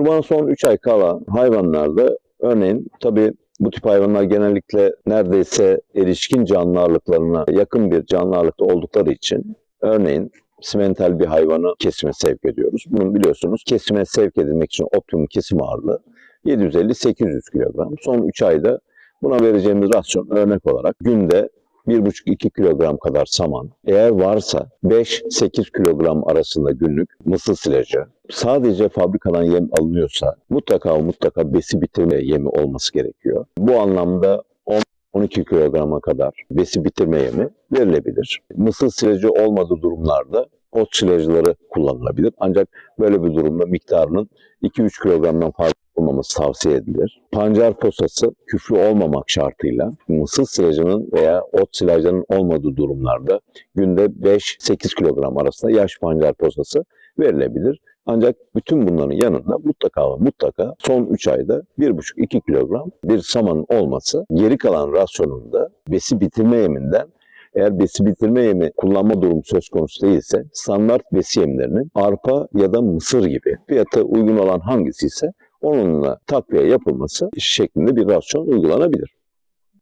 Kurban son 3 ay kala hayvanlarda örneğin tabii bu tip hayvanlar genellikle neredeyse erişkin canlı ağırlıklarına yakın bir canlı ağırlıkta oldukları için örneğin simental bir hayvanı kesime sevk ediyoruz. Bunu biliyorsunuz kesime sevk edilmek için optimum kesim ağırlığı 750-800 kilogram. Son 3 ayda buna vereceğimiz rasyon örnek olarak günde 1,5-2 kilogram kadar saman, eğer varsa 5-8 kilogram arasında günlük mısır silajı, sadece fabrikadan yem alınıyorsa mutlaka mutlaka besi bitirme yemi olması gerekiyor. Bu anlamda 10-12 kilograma kadar besi bitirme yemi verilebilir. Mısır silajı olmadığı durumlarda ot silajları kullanılabilir. Ancak böyle bir durumda miktarının 2-3 kilogramdan fazla olmaması tavsiye edilir. Pancar posası küflü olmamak şartıyla mısır silajının veya ot silajlarının olmadığı durumlarda günde 5-8 kilogram arasında yaş pancar posası verilebilir. Ancak bütün bunların yanında mutlaka mutlaka son 3 ayda 1,5-2 kilogram bir samanın olması geri kalan rasyonunda besi bitirme yeminden eğer besi bitirme yemi kullanma durumu söz konusu değilse standart besi yemlerinin arpa ya da mısır gibi fiyatı uygun olan hangisi ise onunla takviye yapılması şeklinde bir rasyon uygulanabilir.